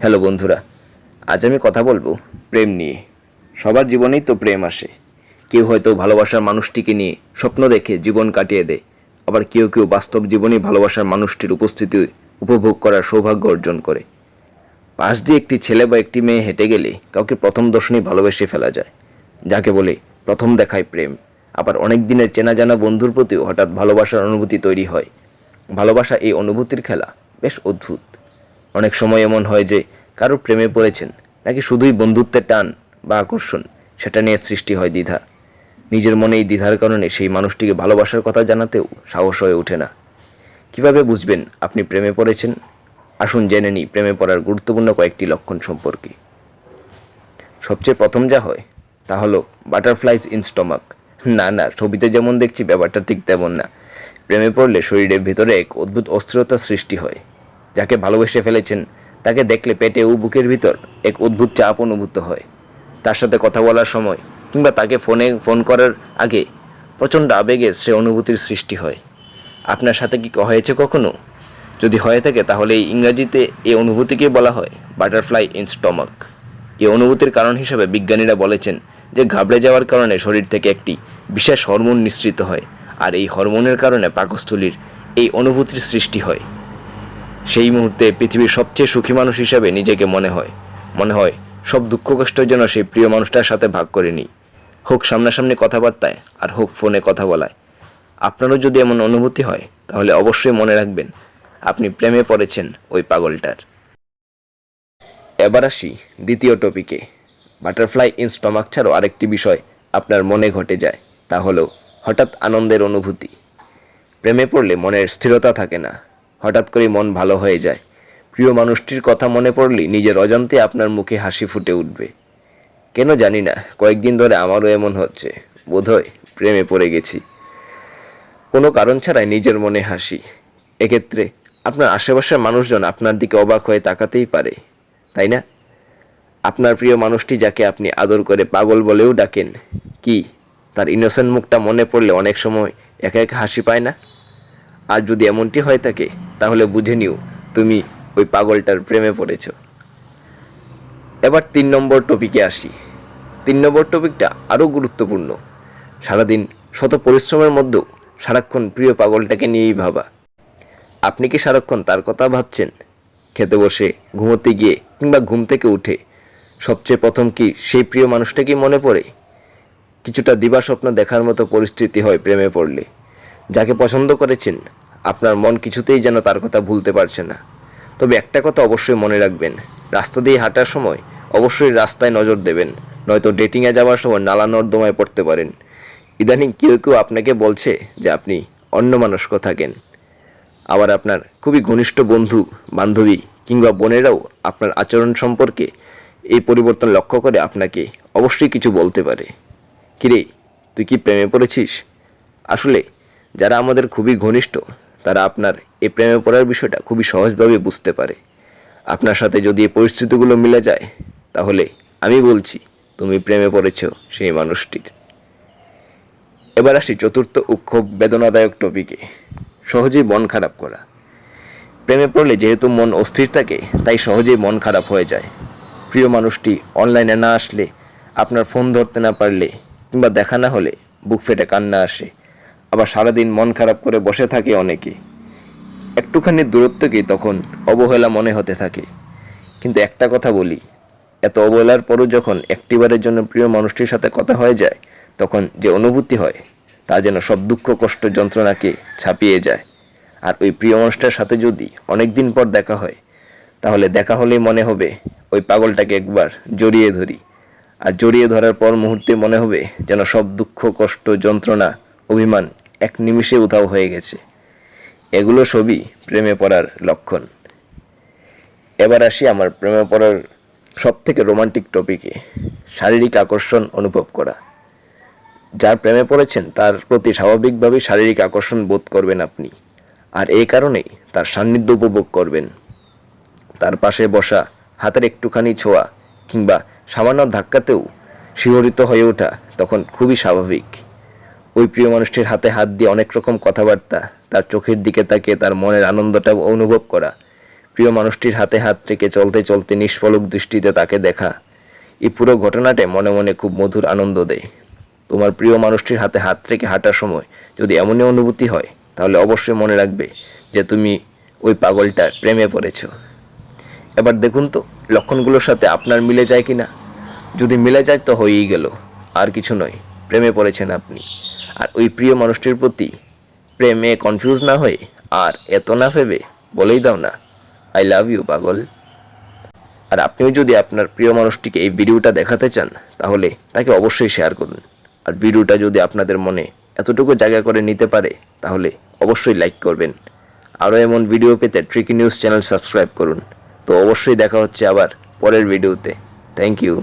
Hello বন্ধুরা, আজ আমি কথা বলব প্রেম নিয়ে। সবার জীবনেই তো প্রেম আসে। কেউ হয়তো ভালোবাসার মানুষটিকে নিয়ে স্বপ্ন দেখে জীবন কাটিয়ে দেয়, আবার কেউ কেউ বাস্তব জীবনে ভালোবাসার মানুষটির উপস্থিতি উপভোগ করার সৌভাগ্য অর্জন করে। পাশ দিয়ে একটি ছেলে বা একটি মেয়ে হেঁটে গেলে কাউকে প্রথম দর্শনেই ভালোবেসে ফেলা যায়। যাকে বলে প্রথম দেখায় প্রেম। আবার অনেক দিনের চেনা জানা বন্ধুর প্রতিও হঠাৎ ভালোবাসার অনুভূতি তৈরি হয়। ভালোবাসা এই অনুভূতির খেলা বেশ অদ্ভুত। অনেক সময় এমন হয় যে কারও প্রেমে পড়েছেন, নাকি শুধুই বন্ধুত্বের টান বা আকর্ষণ, সেটা নিয়ে সৃষ্টি হয় দ্বিধা। নিজের মনে এই দ্বিধার কারণে সেই মানুষটিকে ভালোবাসার কথা জানাতেও সাহস হয়ে ওঠে না। কীভাবে বুঝবেন আপনি প্রেমে পড়েছেন? আসুন জেনে নিই প্রেমে পড়ার গুরুত্বপূর্ণ কয়েকটি লক্ষণ সম্পর্কে। সবচেয়ে প্রথম যা হয়, তা হলো বাটারফ্লাইজ ইন স্টমাক না না, ছবিতে যেমন দেখছি, ব্যাপারটা ঠিক তেমন না। প্রেমে পড়লে শরীরের ভেতরে এক অদ্ভুত অস্থিরতার সৃষ্টি হয়। যাকে ভালোবেসে ফেলেছেন, তাকে দেখলে পেটে ও বুকের ভিতর এক অদ্ভুত চাপ অনুভূত হয়। তার সাথে কথা বলার সময় কিংবা তাকে ফোনে ফোন করার আগে প্রচণ্ড আবেগে সে অনুভূতির সৃষ্টি হয়। আপনার সাথে কি হয়েছে কখনো? যদি হয়ে থাকে, তাহলে ইংরাজিতে এই অনুভূতিকে বলা হয় বাটারফ্লাই ইন স্টমাক। এই অনুভূতির কারণ হিসেবে বিজ্ঞানীরা বলেছেন যে ঘাবড়ে যাওয়ার কারণে শরীর থেকে একটি বিশেষ হরমোন নিঃসৃত হয়, আর এই হরমোনের কারণে পাকস্থলীর এই অনুভূতির সৃষ্টি হয়। সেই মুহূর্তে পৃথিবীর সবচেয়ে সুখী মানুষ হিসাবে নিজেকে মনে হয়। মনে হয়, সব দুঃখ কষ্ট যেন সেই প্রিয় মানুষটার সাথে ভাগ করে নিই। হোক সামনাসামনি কথাবার্তায় আর হোক ফোনে কথা বলায়। আপনারও যদি এমন অনুভূতি হয়, তাহলে অবশ্যই মনে রাখবেন, আপনি প্রেমে পড়েছেন ওই পাগলটার। এবার আসি দ্বিতীয় টপিকে বাটারফ্লাই ইন স্টমাক ছাড়াও আরেকটি বিষয় আপনার মনে ঘটে যায়, তা হলো হঠাৎ আনন্দের অনুভূতি। প্রেমে পড়লে মনের স্থিরতা থাকে না হঠাৎ করে মন ভালো হয়ে যায়। প্রিয় মানুষটির কথা মনে পড়লেই নিজের অজান্তে আপনার মুখে হাসি ফুটে উঠবে। কেন জানি না, কয়েকদিন ধরে আমারও এমন হচ্ছে। বোধহয় প্রেমে পড়ে গেছি। কোনো কারণ ছাড়াই নিজের মনে হাসি। এক্ষেত্রে আপনার আশেপাশের মানুষজন আপনার দিকে অবাক হয়ে তাকাতেই পারে, তাই না? আপনার প্রিয় মানুষটি যাকে আপনি আদর করে পাগল বলেও ডাকেন, কি তার ইনোসেন্ট মুখটা মনে পড়লে অনেক সময় একা একা হাসি পায় না? আর যদি এমনটি হয়ে থাকে তাহলে বুঝে নিও তুমি ওই পাগলটার প্রেমে পড়েছ। এবার তিন নম্বর টপিকে আসি। তিন নম্বর টপিকটা আরও গুরুত্বপূর্ণ। সারাদিন শত পরিশ্রমের মধ্যেও সারাক্ষণ প্রিয় পাগলটাকে নিয়েই ভাবা। আপনি কি সারাক্ষণ তার কথা ভাবছেন? খেতে বসে, ঘুমোতে গিয়ে কিংবা ঘুম থেকে উঠে সবচেয়ে প্রথম কি সেই প্রিয় মানুষটাকেই মনে পড়ে? কিছুটা দিবা স্বপ্ন দেখার মতো পরিস্থিতি হয় প্রেমে পড়লে। যাকে পছন্দ করেছেন আপনার মন কিছুতেই যেন তার কথা ভুলতে পারছে না। তবে একটা কথা অবশ্যই মনে রাখবেন, রাস্তা দিয়ে হাঁটার সময় অবশ্যই রাস্তায় নজর দেবেন, নয়তো ডেটিংয়ে যাওয়ার সময় নালা নর্দমায় পড়তে পারেন। ইদানিং কেউ কেউ আপনাকে বলছে যে আপনি অন্যমনস্ক থাকেন। আবার আপনার খুবই ঘনিষ্ঠ বন্ধু, বান্ধবী কিংবা বোনেরাও আপনার আচরণ সম্পর্কে এই পরিবর্তন লক্ষ্য করে আপনাকে অবশ্যই কিছু বলতে পারে। কিরে, তুই কি প্রেমে পড়েছিস? আসলে যারা আমাদের খুবই ঘনিষ্ঠ তারা আপনার এই প্রেমে পড়ার বিষয়টা খুবই সহজভাবে বুঝতে পারে। আপনার সাথে যদি এই পরিস্থিতিগুলো মিলে যায়, তাহলে আমি বলছি, তুমি প্রেমে পড়েছ সেই মানুষটির। এবার আসি চতুর্থ উৎক্ষোভ বেদনাদায়ক টপিকে। সহজেই মন খারাপ করা। প্রেমে পড়লে যেহেতু মন অস্থির থাকে, তাই সহজেই মন খারাপ হয়ে যায়। প্রিয় মানুষটি, অনলাইনে না আসলে আপনার ফোন ধরতে না পারলে কিংবা দেখা না হলে বুক ফেটে কান্না আসে। আবার সারাদিন মন খারাপ করে বসে থাকে অনেকে। একটুখানি দূরত্বকেই তখন অবহেলা মনে হতে থাকে। কিন্তু একটা কথা বলি, এত অবহেলার পরও যখন একটিবারের জন্য প্রিয় মানুষটির সাথে কথা হয়ে যায়, তখন যে অনুভূতি হয়, তা যেন সব দুঃখ, কষ্ট, যন্ত্রণাকে ছাপিয়ে যায়। আর ওই প্রিয় মানুষটার সাথে যদি অনেক দিন পর দেখা হয়, তাহলে দেখা হলেই মনে হবে ওই পাগলটাকে একবার জড়িয়ে ধরি। আর জড়িয়ে ধরার পর মুহূর্তে মনে হবে যেন সব দুঃখ, কষ্ট, যন্ত্রণা, অভিমান এক নিমিষে উধাও হয়ে গেছে। এগুলো সবই প্রেমে পড়ার লক্ষণ। এবার আসি আমার প্রেমে পড়ার সব থেকে রোমান্টিক টপিকে শারীরিক আকর্ষণ অনুভব করা। যার প্রেমে পড়েছেন, তার প্রতি স্বাভাবিকভাবেই শারীরিক আকর্ষণ বোধ করবেন আপনি। আর এই কারণেই তার সান্নিধ্য উপভোগ করবেন। তার পাশে বসা, হাতের একটুখানি ছোঁয়া, কিংবা সামান্য ধাক্কাতেও শিহরিত হয়ে ওঠা, তখন খুবই স্বাভাবিক। ওই প্রিয় মানুষটির হাতে হাত দিয়ে অনেক রকম কথাবার্তা, তার চোখের দিকে তাকিয়ে তার মনের আনন্দটা অনুভব করা। প্রিয় মানুষটির হাতে হাত রেখে চলতে চলতে নিষ্ফলক দৃষ্টিতে তাকে দেখা। এই পুরো ঘটনাটা মনে মনে খুব মধুর আনন্দ দেয়। তোমার প্রিয় মানুষটির হাতে হাত রেখে হাঁটার সময় যদি এমনই অনুভূতি হয়, তাহলে অবশ্যই মনে রাখবে যে তুমি ওই পাগলটার প্রেমে পড়েছ। এবার দেখুন তো, লক্ষণগুলোর সাথে আপনার মিলে যায় কি না যদি মিলে যায় তো হয়েই গেল, আর কিছু নয়, প্রেমে পড়েছেন আপনি। আর ওই প্রিয় মানুষটির প্রতি প্রেমে কনফিউজ না হয়ে আর এত না ভেবে বলেই দাও না আই লাভ ইউ পাগল। আর আপনিও যদি আপনার প্রিয় মানুষটিকে এই ভিডিওটা দেখাতে চান, তাহলে তাকে অবশ্যই শেয়ার করুন। আর ভিডিওটা যদি আপনাদের মনে এতটুকু জায়গা করে নিতে পারে, তাহলে অবশ্যই লাইক করবেন। আরও এমন ভিডিও পেতে ট্রিকি নিউজ চ্যানেল সাবস্ক্রাইব করুন। তো অবশ্যই দেখা হচ্ছে আবার পরের ভিডিওতে থ্যাংক ইউ